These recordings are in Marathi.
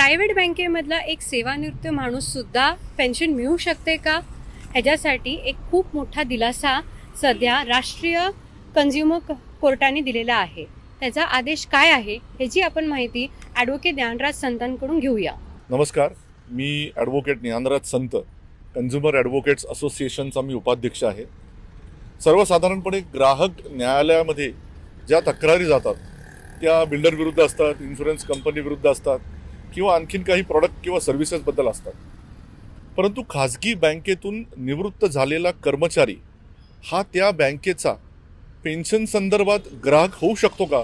प्रायव्हेट बँकेमधला एक सेवानिवृत्त माणूससुद्धा पेन्शन मिळू शकते का? ह्याच्यासाठी एक खूप मोठा दिलासा सध्या राष्ट्रीय कन्झ्युमर कोर्टाने दिलेला आहे. त्याचा आदेश काय आहे ह्याची आपण माहिती ॲडव्होकेट ज्ञानराज संतांकडून घेऊया. नमस्कार. मी ॲडव्होकेट ज्ञानराज संत कन्झ्युमर ॲडव्होकेट्स असोसिएशनचा मी उपाध्यक्ष आहे. सर्वसाधारणपणे ग्राहक न्यायालयामध्ये ज्या तक्रारी जातात त्या बिल्डर विरुद्ध असतात इन्शुरन्स कंपनी विरुद्ध असतात किंवा आणखीन काही प्रॉडक्ट किंवा सर्व्हिसेसबद्दल असतात. परंतु खाजगी बँकेतून निवृत्त झालेला कर्मचारी हा त्या बँकेचा पेन्शन संदर्भात ग्राहक होऊ शकतो का?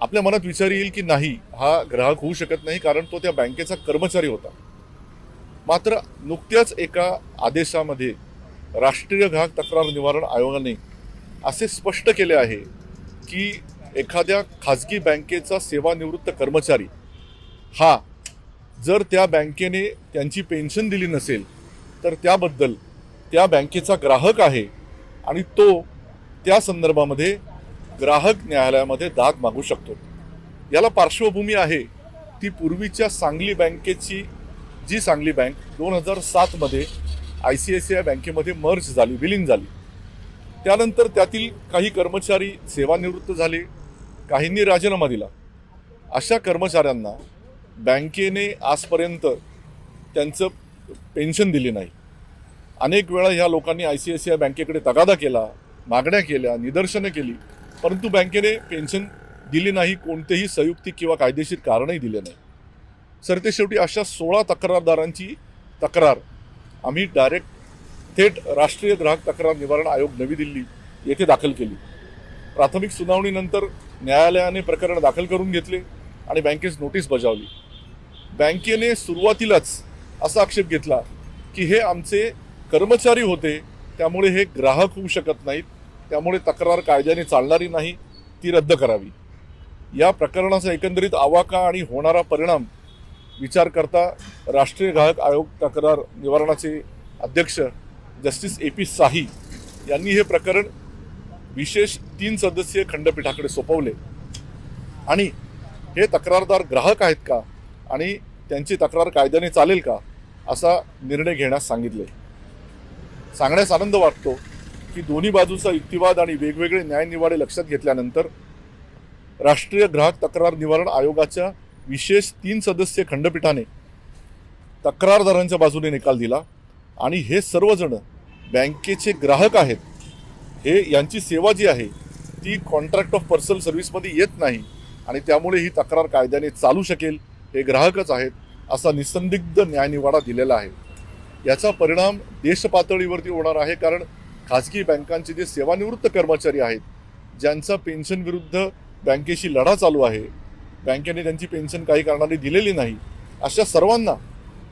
आपल्या मनात विचार येईल की नाही हा ग्राहक होऊ शकत नाही कारण तो त्या बँकेचा कर्मचारी होता. मात्र नुकत्याच एका आदेशामध्ये राष्ट्रीय ग्राहक तक्रार निवारण आयोगाने असे स्पष्ट केले आहे की एखाद्या खाजगी बँकेचा सेवानिवृत्त कर्मचारी हा जर त्या बँकेने त्यांची पेन्शन दिली नसेल तर त्याबद्दल त्या बँकेचा ग्राहक आहे आणि तो त्या संदर्भामध्ये ग्राहक न्यायालयामध्ये दाद मागू शकतो. याला पार्श्वभूमी आहे ती पूर्वीच्या सांगली बँकेची जी सांगली बँक दोन हजार सातमध्ये I C I C I बँकेमध्ये मर्ज झाली विलीन झाली. त्यानंतर त्यातील काही कर्मचारी सेवानिवृत्त झाले काहींनी राजीनामा दिला. अशा कर्मचाऱ्यांना बँकेने आजपर्यंत त्यांचं पेन्शन दिली नाही. अनेक वेळा ह्या लोकांनी I C I C I बँकेकडे तगादा केला मागण्या केल्या निदर्शनं केली परंतु बँकेने पेन्शन दिली नाही कोणतेही संयुक्तिक किंवा कायदेशीर कारणही दिले नाही. सर ते शेवटी अशा सोळा तक्रारदारांची तक्रार. आम्ही डायरेक्ट थेट राष्ट्रीय ग्राहक तक्रार निवारण आयोग नवी दिल्ली येथे दाखल केली. प्राथमिक सुनावणीनंतर न्यायालयाने प्रकरण दाखल करून घेतले आणि बँकेस नोटीस बजावली. बँकेने सुरुवातीलाच असा आक्षेप घेतला की हे आमचे कर्मचारी होते त्यामुळे हे ग्राहक होऊ शकत नाहीत त्यामुळे तक्रार कायद्याने चालणारी नाही ती रद्द करावी. या प्रकरणाचा एकंदरीत आवाका आणि होणारा परिणाम विचार करता राष्ट्रीय ग्राहक आयोग तक्रार निवारणाचे अध्यक्ष जस्टिस ए पी साही यांनी हे प्रकरण विशेष तीन सदस्यीय खंडपीठाकडे सोपवले. आणि हे तक्रारदार ग्राहक आहेत का? आणि त्यांची तक्रार कायद्याने चालेल का असा निर्णय घेण्यास सांगितले. सांगण्यास आनंद वाटतो की दोन्ही बाजूचा युक्तिवाद आणि वेगवेगळे न्यायनिवाडे लक्षात घेतल्यानंतर राष्ट्रीय ग्राहक तक्रार निवारण आयोगाच्या विशेष तीन सदस्य खंडपीठाने तक्रारदारांच्या बाजूने निकाल दिला आणि हे सर्वजण बँकेचे ग्राहक आहेत. हे यांची सेवा जी आहे ती कॉन्ट्रॅक्ट ऑफ पर्सनल सर्व्हिसमध्ये येत नाही आणि त्यामुळे ही तक्रार कायद्याने चालू शकेल. हे ग्राहकच आहेत असा निसंदिग्ध न्यायनिवाडा दिलेला आहे. याचा परिणाम देशपातळीवरती होणार आहे कारण खाजगी बँकांचे जे सेवानिवृत्त कर्मचारी आहेत ज्यांचा पेन्शन विरुद्ध बँकेशी लढा चालू आहे बँकेने त्यांची पेन्शन काही कारणाने दिलेली नाही अशा सर्वांना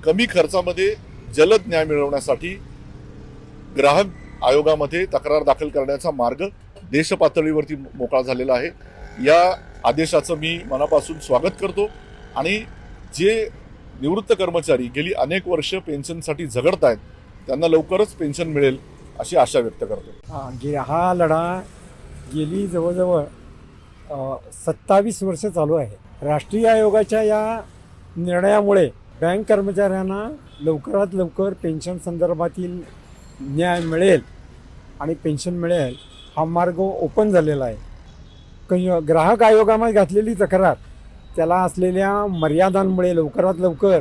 कमी खर्चामध्ये जलद न्याय मिळवण्यासाठी ग्राहक आयोगामध्ये तक्रार दाखल करण्याचा मार्ग देशपातळीवरती मोकळा झालेला आहे. या आदेशाचं मी मनापासून स्वागत करतो. आणि जे निवृत्त कर्मचारी गेली अनेक वर्ष पेन्शनसाठी झगडत आहेत त्यांना लवकरच पेन्शन मिळेल अशी आशा व्यक्त करतो. हा गे हा लढा गेली जवळजवळ सत्तावीस वर्ष चालू आहे. राष्ट्रीय आयोगाच्या या निर्णयामुळे बँक कर्मचाऱ्यांना लवकरात लवकर पेन्शन संदर्भातील न्याय मिळेल आणि पेन्शन मिळेल हा मार्ग ओपन झालेला आहे. ग्राहक आयोगामध्ये घातलेली तक्रार त्याला असलेल्या मर्यादांमुळे लवकरात लवकर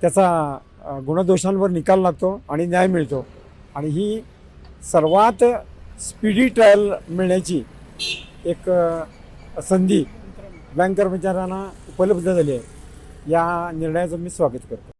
त्याचा गुणदोषांवर निकाल लागतो आणि न्याय मिळतो. आणि ही सर्वात स्पीडी ट्रायल मिळण्याची एक संधी बँक कर्मचाऱ्यांना उपलब्ध झाली आहे. या निर्णयाचं मी स्वागत करतो.